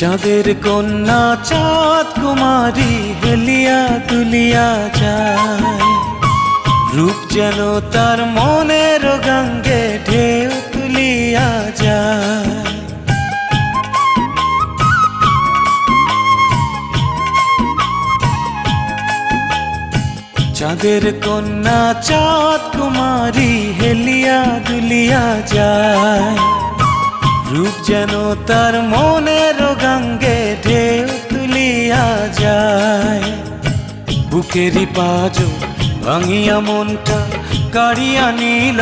চাঁদের কন্যা চাঁদ কুমারী হেলিয়া তুলিয়া যায়। রূপ যেন তার মনের গঙ্গে ঢেউ তুলিয়া যায়। চাঁদের কন্যা চাঁদ কুমারী হেলিয়া দুলিয়া যায়। রূপ যেন তার মনের গঙ্গে ঢেউ তুলিয়া যায়। বুকেরই পাজ ভাঙিয়া মনটা কাড়িয়া নিল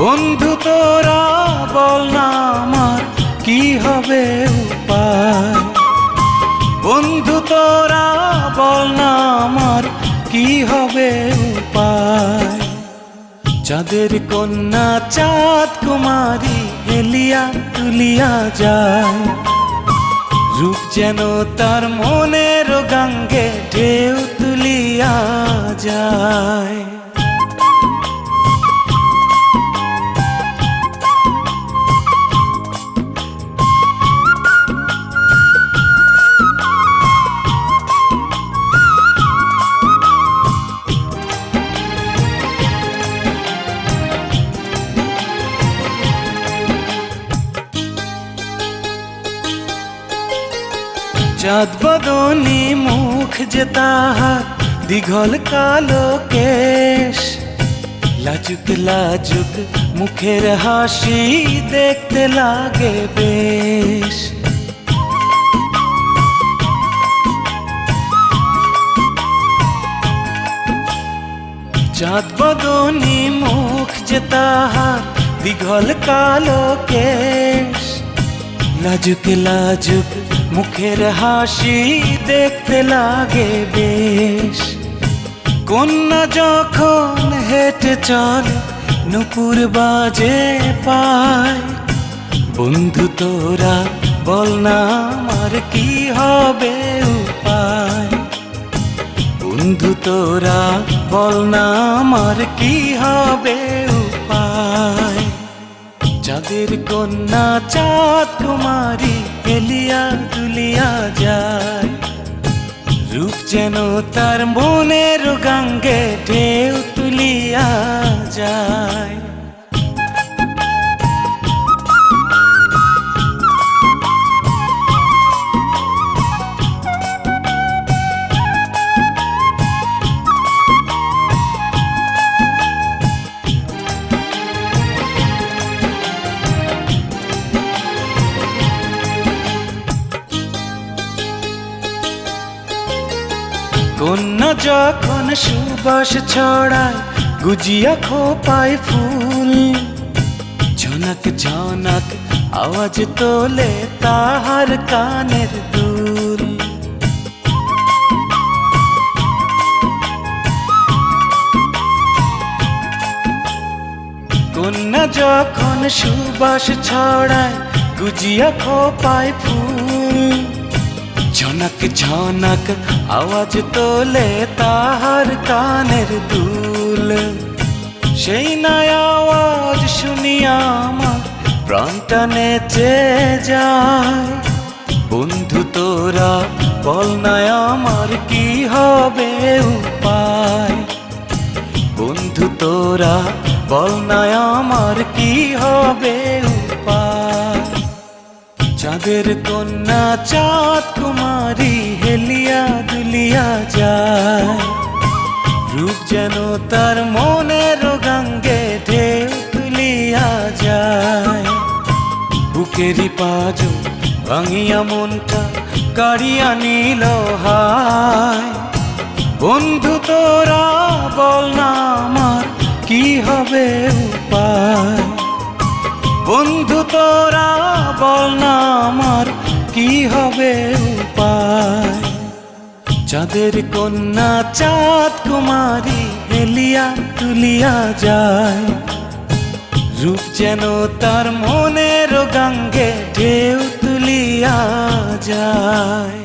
বন্ধু তোরা বল না আমার কি হবে উপায়। বন্ধু তোরা বল না আমার কি হবে উপায় চাঁদের কন্যা চাঁদ কুমারী হেলিয়া তুলিয়া যায়। রূপ যেন তার মনের গাঙ্গে ঢেউ তুলিয়া যায়। চাঁদ বদনি মুখ যে তাহার দীঘল কালো কেশ। লাজুক লাজুক মুখের হাসি দেখতে লাগে বেশ। চাঁদ বদনি মুখ যে তাহার দীঘল কালো কেশ। লাজুক লাজুক মুখের হাসি দেখতে লাগে বেশ। কন্যা যখন হেঁটে চল, নুপুর বাজে পায়। বন্ধু তোরা, বল না আমার কি হবে উপায়? বন্ধু তোরা, বল না আমার কি হবে উপায় চাঁদের কন্যা চাঁদ কুমারী এলিয়া দুলিয়া যায়। রূপ যেন তার মনের গাঙ্গে ঢেউ তুলিয়া যায়। কন্যা যখন সুবাস ছড়ায়, গুজিয়া খোপায় ফুল। ঝনক ঝনক, আওয়াজ তোলে তাহার কানের দুল। কন্যা যখন সুবাস ছড়ায়, গুজিয়া খোপায় ফুল। ঝনক ঝনক আওয়াজ তোলে তাহার কানের দুল। সেই নয় আওয়াজ শুনিয়া আমার প্রাণটা নেচে যায়। বন্ধু তোরা, বল না আমার কি হবে উপায়? বন্ধু তোরা, বল না আমার কি হবে চাঁদের কন্যা চাঁদ কুমারী হেলিয়া দুলিয়া যায়। রূপ যেন তার মনের গঙ্গে ঢেউ তুলিয়া যায়। বুকেরই পাজ ভাঙিয়া মনটা কাড়িয়া নিল হায়। বন্ধু তোরা বল না আমার কি হবে উপায়? বন্ধু তোরা বল না আমার কি হবে উপায় চাঁদের কন্যা, চাঁদ কুমারী হেলিয়া তুলিয়া যায়। রূপ যেন তার মনের গাঙ্গে ঢেউ তুলিয়া যায়।